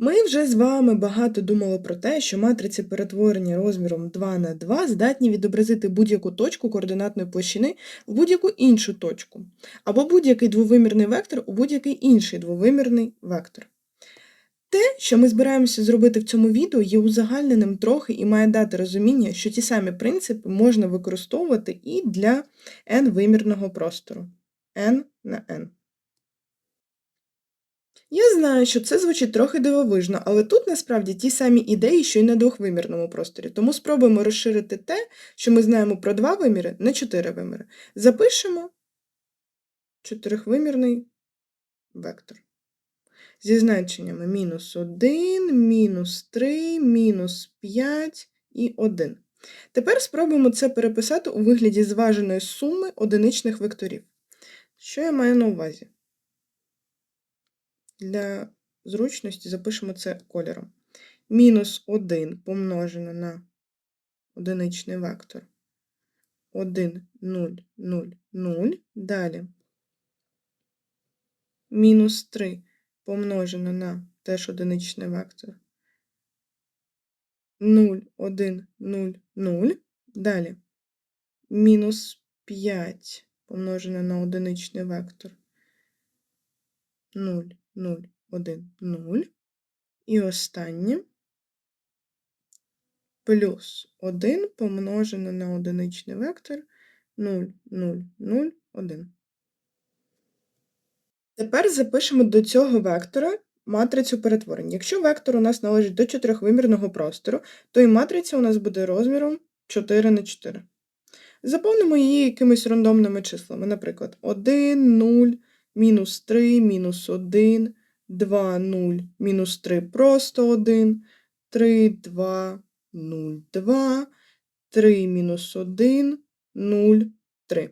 Ми вже з вами багато думали про те, що матриці перетворення розміром 2 на 2 здатні відобразити будь-яку точку координатної площини в будь-яку іншу точку, або будь-який двовимірний вектор у будь-який інший двовимірний вектор. Те, що ми збираємося зробити в цьому відео, є узагальненим трохи і має дати розуміння, що ті самі принципи можна використовувати і для n-вимірного простору n на n. Я знаю, що це звучить трохи дивовижно, але тут насправді ті самі ідеї, що й на двохвимірному просторі. Тому спробуємо розширити те, що ми знаємо про два виміри, на чотири виміри. Запишемо чотирихвимірний вектор. Зі значеннями мінус 1, мінус 3, мінус 5 і 1. Тепер спробуємо це переписати у вигляді зваженої суми одиничних векторів. Що я маю на увазі? Для зручності запишемо це кольором. Мінус 1 помножено на одиничний вектор. 1, 0, 0, 0. Далі. Мінус 3 помножено на теж одиничний вектор. 0, 1, 0, 0. Далі. Мінус 5 помножено на одиничний вектор. 0, 0, 1, 0. І останнє плюс 1 помножено на одиничний вектор 0, 0, 0, 1. Тепер запишемо до цього вектора матрицю перетворень. Якщо вектор у нас належить до чотирьохвимірного простору, то і матриця у нас буде розміром 4 на 4. Заповнимо її якимись рандомними числами, наприклад, 1, 0, мінус 3, мінус 1, 2, 0, мінус 3 просто 1, 3, 2, 0, 2, 3, мінус 1, 0, 3.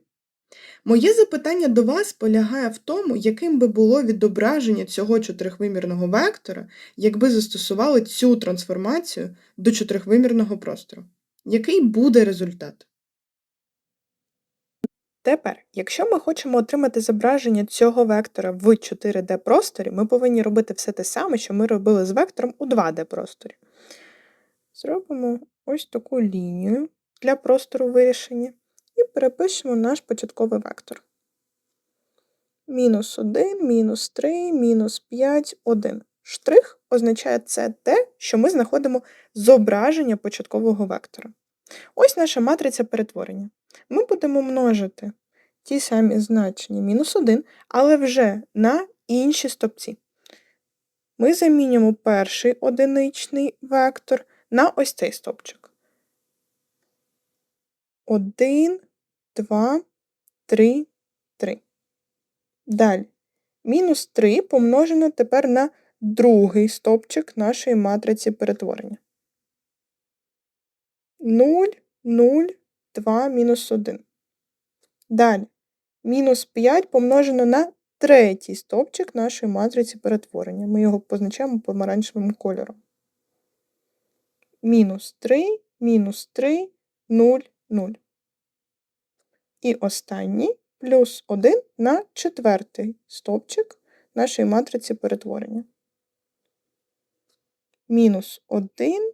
Моє запитання до вас полягає в тому, яким би було відображення цього чотирихвимірного вектора, якби застосували цю трансформацію до чотирихвимірного простору. Який буде результат? Тепер, якщо ми хочемо отримати зображення цього вектора в 4D просторі, ми повинні робити все те саме, що ми робили з вектором у 2D просторі. Зробимо ось таку лінію для простору вирішення і перепишемо наш початковий вектор. Мінус 1, мінус 3, мінус 5, 1. Штрих означає це те, що ми знаходимо зображення початкового вектора. Ось наша матриця перетворення. Ми будемо множити ті самі значення мінус 1, але вже на інші стопці. Ми замінюємо перший одиничний вектор на ось цей стопчик. 1, 2, 3, 3. Далі. Мінус 3 помножено тепер на другий стопчик нашої матриці перетворення. 0, 0, 2, мінус 1. Далі. Мінус 5 помножено на третій стовпчик нашої матриці перетворення. Ми його позначаємо помаранчевим кольором. Мінус 3, мінус 3, 0, 0. І останній плюс 1 на четвертий стовпчик нашої матриці перетворення. Мінус 1,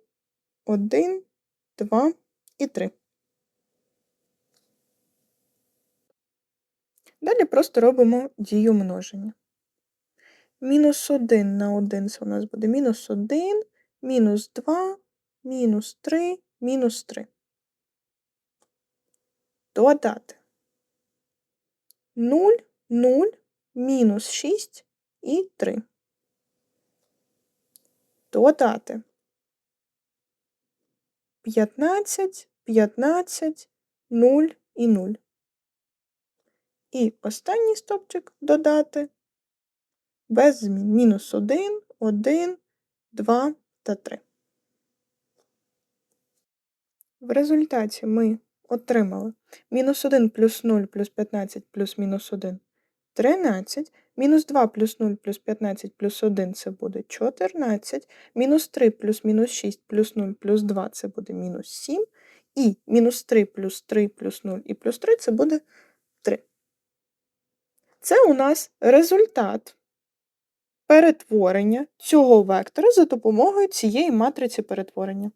1, 2 і 3. Далі просто робимо дію множення. Мінус 1 на 1 це у нас буде мінус 1, мінус 2, мінус 3, мінус 3. Додати 0, 0, мінус 6 і 3. Додати 15, 15, 0 і 0. І останній стопчик додати без змін. Мінус 1, 1, 2 та 3. В результаті ми отримали мінус 1 плюс 0 плюс 15 плюс мінус 1 13, мінус 2 плюс 0 плюс 15 плюс 1 це буде 14, мінус 3 плюс мінус 6 плюс 0 плюс 2 це буде мінус 7, і мінус 3 плюс 3 плюс 0 і плюс 3 це буде 3. Це у нас результат перетворення цього вектора за допомогою цієї матриці перетворення.